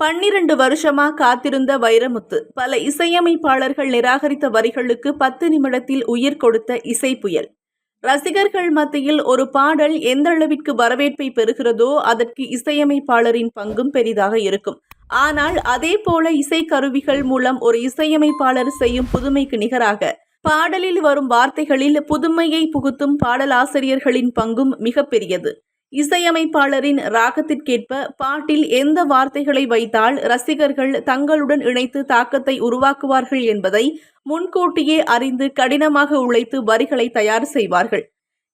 பன்னிரண்டு வருஷமா காத்திருந்த வைரமுத்து பல இசையமைப்பாளர்கள் நிராகரித்த வரிகளுக்கு பத்து நிமிடத்தில் உயிர் கொடுத்த இசை புயல். ரசிகர்கள் மத்தியில் ஒரு பாடல் எந்த அளவிற்கு வரவேற்பை பெறுகிறதோ அதற்கு இசையமைப்பாளரின் பங்கும் பெரிதாக இருக்கும். ஆனால் அதே போல இசை கருவிகள் மூலம் ஒரு இசையமைப்பாளர் செய்யும் புதுமைக்கு நிகராக பாடலில் வரும் வார்த்தைகளில் புதுமையை புகுத்தும் பாடலாசிரியர்களின் பங்கும் மிகப்பெரியது இசையமைப்பாளரின் ராகத்திற்கேற்ப பாட்டில் எந்த வார்த்தைகளை வைத்தால் ரசிகர்கள் தங்களுடன் இணைத்து தாக்கத்தை உருவாக்குவார்கள் என்பதை முன்கூட்டியே அறிந்து கடினமாக உழைத்து வரிகளை தயார் செய்வார்கள்.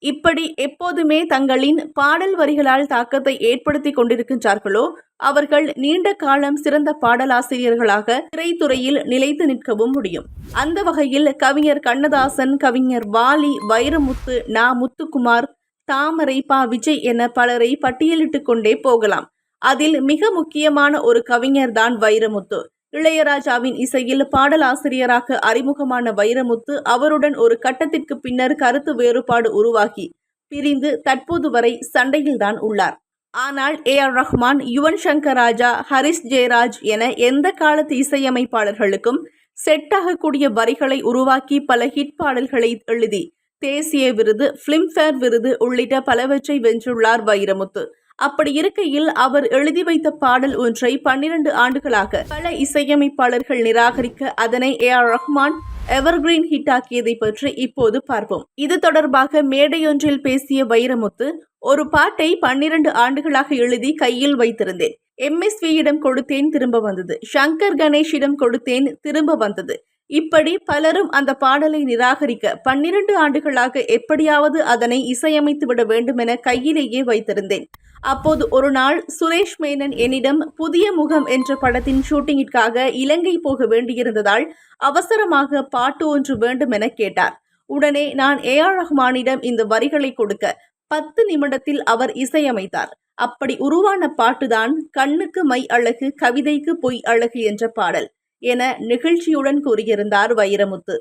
இப்படி எப்போதுமே தங்களின் பாடல் வரிகளால் தாக்கத்தை ஏற்படுத்தி கொண்டிருக்கின்றார்களோ அவர்கள் நீண்ட காலம் சிறந்த பாடலாசிரியர்களாக திரைத்துறையில் நிலைத்து நிற்கவும் முடியும். அந்த வகையில் கவிஞர் கண்ணதாசன் கவிஞர் வாலி வைரமுத்து நா. முத்துக்குமார் தாமரை பா விஜய் என பலரை பட்டியலிட்டுக் கொண்டே போகலாம். அதில் மிக முக்கியமான ஒரு கவிஞர் தான் வைரமுத்து. இளையராஜாவின் இசையில் பாடலாசிரியராக அறிமுகமான வைரமுத்து அவருடன் ஒரு கட்டத்திற்கு பின்னர் கருத்து வேறுபாடு உருவாகி பிரிந்து தற்போது வரை சண்டையில்தான் உள்ளார். ஆனால் ஏ ஆர் ரஹ்மான் யுவன் சங்கர் ராஜா ஹரிஸ் ஜெயராஜ் என எந்த காலத்து இசையமைப்பாளர்களுக்கும் செட்டாகக்கூடிய வரிகளை உருவாக்கி பல ஹிட் பாடல்களை எழுதி தேசிய விருது பிலிம்ஃபேர் விருது உள்ளிட்ட பலவற்றை வென்றுள்ளார் வைரமுத்து. அப்படி இருக்கையில் அவர் எழுதி வைத்த பாடல் ஒன்றை பன்னிரண்டு ஆண்டுகளாக பல இசையமைப்பாளர்கள் நிராகரிக்க அதனை A R Rahman evergreen hit ஆக்கியதை பற்றி இப்போது பார்ப்போம். இது தொடர்பாக மேடையொன்றில் பேசிய வைரமுத்து ஒரு பாட்டை பன்னிரண்டு ஆண்டுகளாக எழுதி கையில் வைத்திருந்தேன். எம்எஸ்வியிடம் கொடுத்தேன் திரும்ப வந்தது. சங்கர் கணேஷிடம் கொடுத்தேன் திரும்ப வந்தது. இப்படி பலரும் அந்த பாடலை நிராகரிக்க பன்னிரண்டு ஆண்டுகளாக எப்படியாவது அதனை இசையமைத்து விட வேண்டுமென கையிலேயே வைத்திருந்தேன். அப்போது ஒரு நாள் சுரேஷ் மேனன் என்னிடம் புதிய முகம் என்ற படத்தின் ஷூட்டிங்கிற்காக இலங்கை போக வேண்டியிருந்ததால் அவசரமாக பாட்டு ஒன்று வேண்டும் என கேட்டார். உடனே நான் ஏ ஆர் ரஹ்மானிடம் இந்த வரிகளை கொடுக்க பத்து நிமிடத்தில் அவர் இசையமைத்தார். அப்படி உருவான பாட்டுதான் கண்ணுக்கு மை அழகு கவிதைக்கு பொய் அழகு என்ற பாடல். என நெகிழ்ச்சியுடன் கூறியிருந்தார் வைரமுத்து.